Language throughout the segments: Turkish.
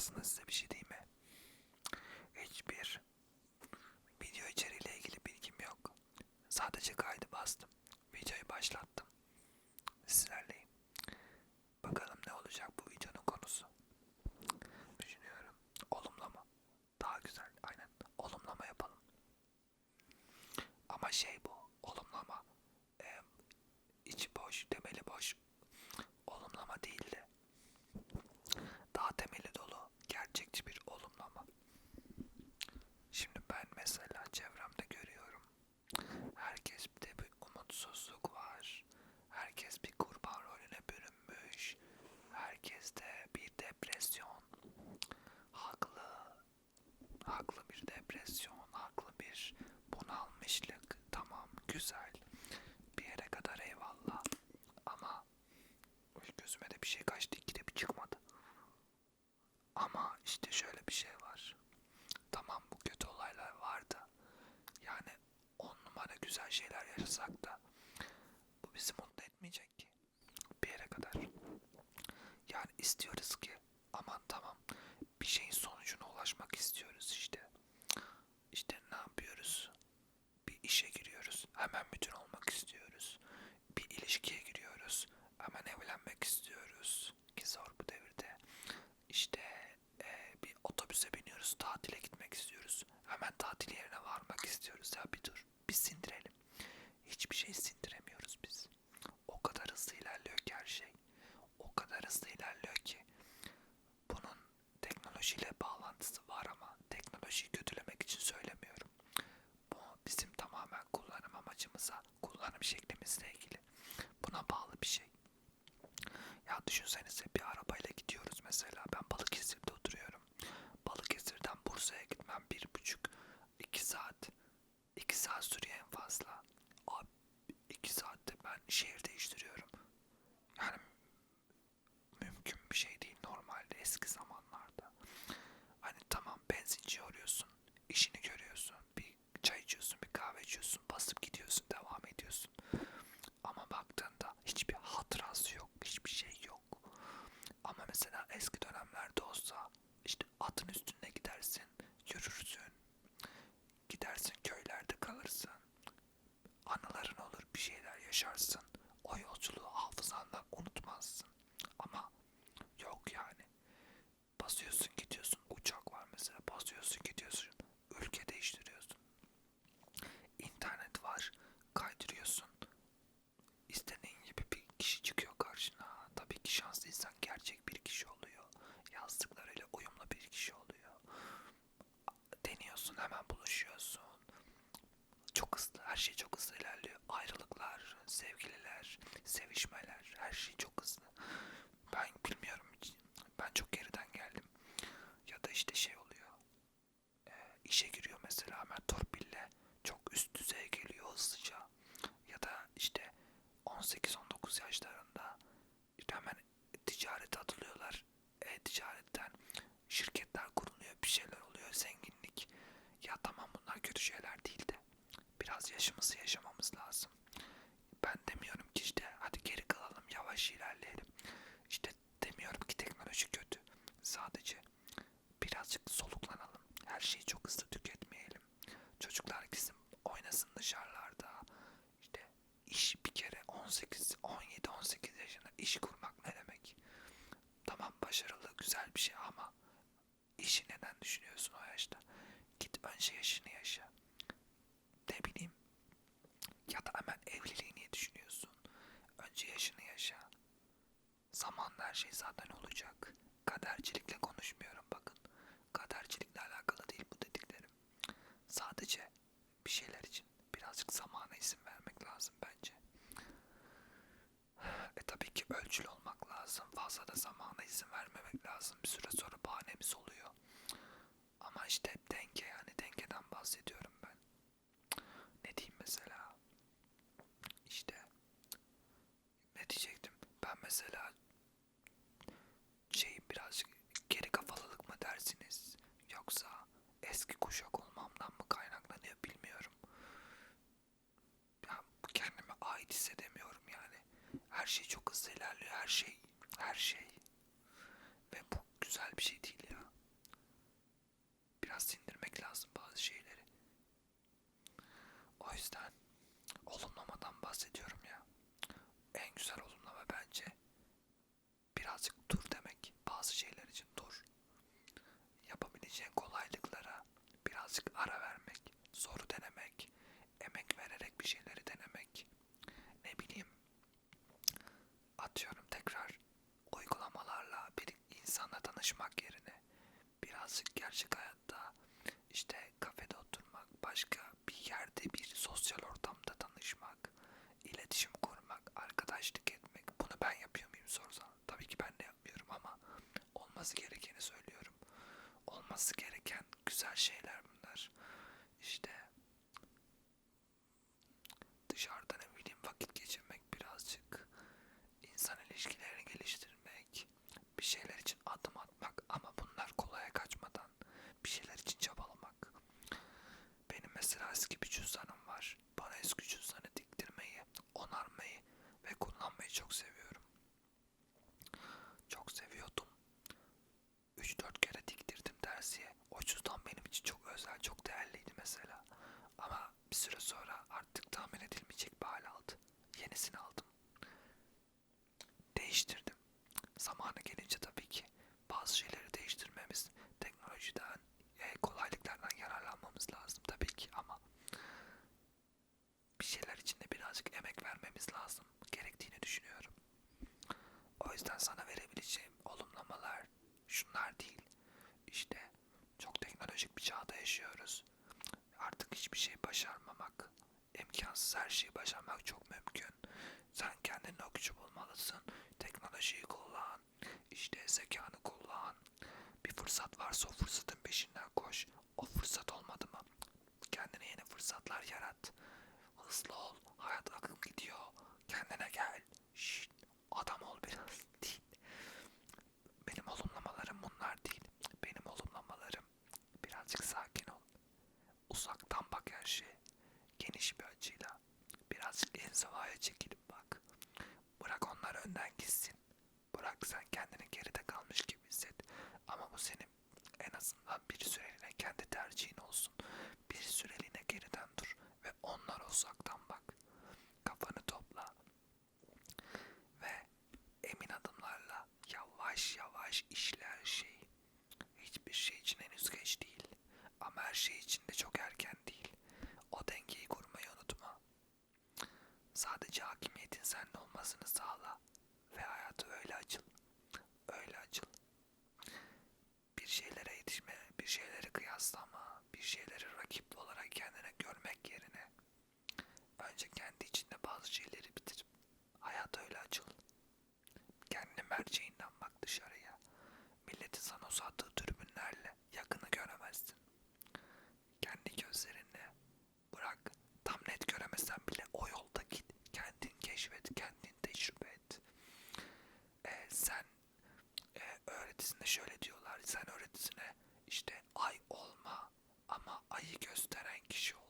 aslında size bir şey diyeyim mi? Hiçbir video içeriğiyle ilgili bilgim yok. Sadece kaydı bastım. Videoyu başlattım. Sizlerleyim. Bakalım ne olacak bu videonun konusu. Düşünüyorum. Olumlama. Daha güzel. Aynen. Olumlama yapalım. Ama şey bu. Olumlama. Ee, içi boş, temeli boş. Olumlama değil de. Daha temeli dolu. Gerçekçi bir olumlama. Şimdi ben mesela çevremde görüyorum. Herkeste bir umutsuzluk var. Herkes bir kurban rolüne bürünmüş. Herkeste bir depresyon. Haklı. Haklı bir depresyon. Haklı bir bunalmışlık. Tamam güzel. Bir yere kadar eyvallah. Ama gözüme de bir şey kaçtı. İkide bir çıkmadı. Ama işte şöyle bir şey var. Tamam bu kötü olaylar var da yani on numara güzel şeyler yaşasak da bu bizi mutlu etmeyecek ki. Bir yere kadar. Yani istiyoruz ki aman tamam bir şeyin sonucuna ulaşmak istiyoruz. İşte ne yapıyoruz? Bir işe giriyoruz. Hemen müdür olmak istiyoruz. Bir ilişkiye giriyoruz. Hemen evlenmek istiyoruz. Ki zor bu devirde. İşte eee, bir otobüse biniyoruz. Tatile gitmek istiyoruz. Hemen tatil yerine varmak istiyoruz. Ya bir dur. Bir sindirelim. Hiçbir şey sindiremiyoruz biz. O kadar hızlı ilerliyor ki her şey. O kadar hızlı ilerliyor ki. Bunun teknolojiyle bağlantısı var ama teknolojiyi kötülemek için söylemiyorum. Bu bizim tamamen kullanım amacımıza, kullanım şeklimizle ilgili. Buna bağlı bir şey. Ya düşünsenize bir arabayla gidiyoruz mesela. Ben Balıkesir'de oturuyorum. Balıkesir'den Bursa'ya gitmem bir buçuk, iki saat. iki saat sürüyor en fazla. Abi iki saatte ben şehir değiştiriyorum. Yani mümkün bir şey değil normalde eski zamanlarda. Yaşarsın. O yolculuğu hafızandan unutmazsın. Ama yok yani. Basıyorsun gidiyorsun. Uçak var mesela. Basıyorsun gidiyorsun. Ülke değiştiriyorsun. İnternet var. Kaydırıyorsun. İstediğin gibi bir kişi çıkıyor karşına. Tabii ki şanslıysan gerçek bir kişi oluyor. Yazdıklarıyla uyumlu bir kişi oluyor. Deniyorsun hemen buluşuyorsun. Çok hızlı. Her şey çok hızlı ilerliyor. Ayrılıklar, sevgililer, sevişmeler. Her şey çok hızlı. Ben bilmiyorum hiç. Ben çok geriden geldim. Ya da işte şey oluyor. Ee, işe giriyor mesela hemen torpille. Çok üst düzeye geliyor hızlıca. Ya da işte 18-19 yaşlarında işte hemen ticarete atılıyorlar. E-ticaretten şirketler kuruluyor. Bir şeyler oluyor. Zenginlik. Ya tamam bunlar kötü şeyler değil de biraz yaşımızı yaşamamız lazım. Ben demiyorum ki işte hadi geri kalalım yavaş ilerleyelim. İşte demiyorum ki teknoloji kötü. Sadece birazcık soluklanalım. Her şeyi çok hızlı tüketmeyelim. Çocuklar gitsin oynasın dışarılarda. İşte iş bir kere 18, 17, 18 yaşında iş kurmak ne demek? Tamam başarılı güzel bir şey ama işi neden düşünüyorsun o yaşta? Git önce yaşını yaşa. Ne bileyim ya da hemen evliliği niye düşünüyorsun? Önce yaşını yaşa. Zamanla her şey zaten olacak. Kadercilikle konuşmuyorum bakın. Kadercilikle alakalı değil bu dediklerim. Sadece bir şeyler için birazcık zamana izin vermek lazım bence. E tabii ki ölçülü olmak lazım. Fazla da zamana izin vermemek lazım. Bir süre sonra bahanemiz oluyor. Ama işte hep denge yani dengeden bahsediyorum ben. Ne diyeyim mesela? İşte ne diyecektim? Ben mesela şey birazcık geri kafalılık mı dersiniz? Yoksa eski kuşak olmamdan mı kaynaklanıyor bilmiyorum. Ya kendime ait hissedemiyorum yani. Her şey çok hızlı ilerliyor. Her şey, her şey. Ve bu güzel bir şey değil ya. Biraz sindirmek lazım bazı şeyleri. O yüzden olumlamadan bahsediyorum ya. En güzel olumlama bence birazcık dur demek. Bazı şeyler için dur. Yapabileceğin kolaylıklara birazcık ara vermek, soru denemek, emek vererek bir şeyleri denemek. Ne bileyim atıyorum tekrar uygulamalarla bir tanışmak yerine birazcık gerçek hayatta işte kafede oturmak, başka bir yerde bir sosyal ortamda tanışmak, iletişim kurmak, arkadaşlık etmek. Bunu ben yapıyor muyum sorsan? Tabii ki ben de yapmıyorum ama olması gerekeni söylüyorum. Olması gereken güzel şeyler bunlar. İşte dışarıda ne bileyim vakit geçirmek birazcık, insan ilişkilerini geliştirmek, bir şeyler için adım atmak ama bunlar kolaya kaçmadan bir şeyler için çabalamak. Benim mesela eski bir cüzdanım var. Bana eski cüzdanı diktirmeyi, onarmayı ve kullanmayı çok seviyorum. Çok seviyordum. 3-4 kere diktirdim dersiye. O cüzdan benim için çok özel, çok değerliydi mesela. Ama bir süre sonra artık tahmin edilmeyecek bir hal aldı. Yenisini aldım. Değiştirdim. Zamanı gelince tabii ki bazı şeyleri değiştirmemiz, teknolojiden, e, kolaylıklardan yararlanmamız lazım tabii ki ama bir şeyler için de birazcık emek vermemiz lazım yüzden sana verebileceğim olumlamalar şunlar değil. İşte çok teknolojik bir çağda yaşıyoruz. Artık hiçbir şey başarmamak, imkansız her şeyi başarmak çok mümkün. Sen kendini o gücü bulmalısın. Teknolojiyi kullan. İşte zekanı kullan. Bir fırsat varsa o fırsatın peşinden koş. O fırsat olmadı mı? Kendine yeni fırsatlar yarat. Hızlı ol. Hayat akıp gidiyor. Kendine gel. Şşt, adam ol biraz. Değil. Benim olumlamalarım bunlar değil. Benim olumlamalarım birazcık sakin ol. Uzaktan bak her şeye. Geniş bir açıyla. İnzivaya çekilip bak. Bırak onlar önden gitsin. Bırak sen kendini geride kalmış gibi hisset. Ama bu senin en azından bir süreliğine kendi tercihin olsun. Bir süreliğine geriden dur ve onlara uzaktan bak. Kafanı topla. Ve emin adımlarla yavaş yavaş işle her şeyi. Hiçbir şey için henüz geç değil. Ama her şey için de çok erken değil. O dengeyi kurmayı unutma. Sadece hakimiyetin sende olmasını sağla. Ve hayatı öyle açıl. Öyle açıl. Bir şeylere yetişme, bir şeyleri kıyaslama, bir şeyleri rakip olarak kendine görmek yerine önce kendi içinde bazı şeyleri bitir. Hayat öyle açıl. Kendi merceğinden bak dışarıya. Milletin sana uzattığı dürbünlerle yakını göremezsin. Kendi gözlerinle bırak. Tam net göremesen bile o yolda git. Kendin keşfet, kendin tecrübe et. Ee, sen e, öğretisinde şöyle diyorlar. Sen öğretisine işte ay olma ama ayı gösteren kişi ol.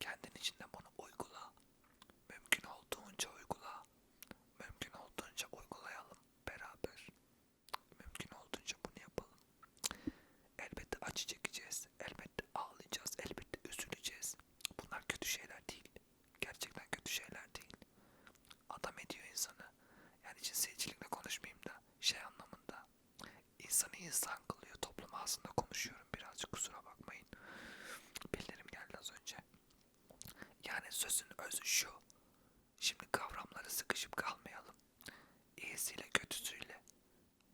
Kendin içinde bunu uygula. Mümkün olduğunca uygula. Mümkün olduğunca uygulayalım beraber. Mümkün olduğunca bunu yapalım. Elbette acı çekeceğiz. Elbette ağlayacağız. Elbette üzüleceğiz. Bunlar kötü şeyler değil. Gerçekten kötü şeyler değil. Adam ediyor insanı. Yani cinsiyetçilikle konuşmayayım da şey anlamında. İnsanı insan kılıyor. Toplum ağzında konuşuyorum birazcık kusura bakmayın. Bildirim geldi az önce. Yani sözün özü şu. Şimdi kavramları sıkışıp kalmayalım. İyisiyle kötüsüyle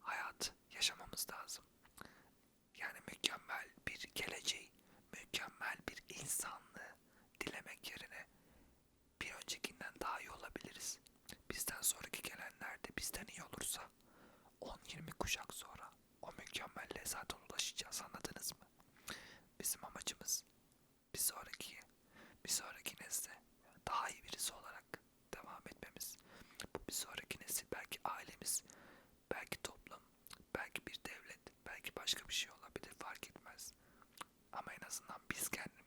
hayat yaşamamız lazım. Yani mükemmel bir geleceği, mükemmel bir insanlığı dilemek yerine bir öncekinden daha iyi olabiliriz. Bizden sonraki gelenler de bizden iyi olursa 10-20 kuşak sonra o mükemmelliğe zaten ulaşacağız anladınız mı? Bizim amacımız bir sonraki bir sonraki nesle daha iyi birisi olarak devam etmemiz. Bu bir sonraki nesil belki ailemiz, belki toplum, belki bir devlet, belki başka bir şey olabilir fark etmez. Ama en azından biz kendimiz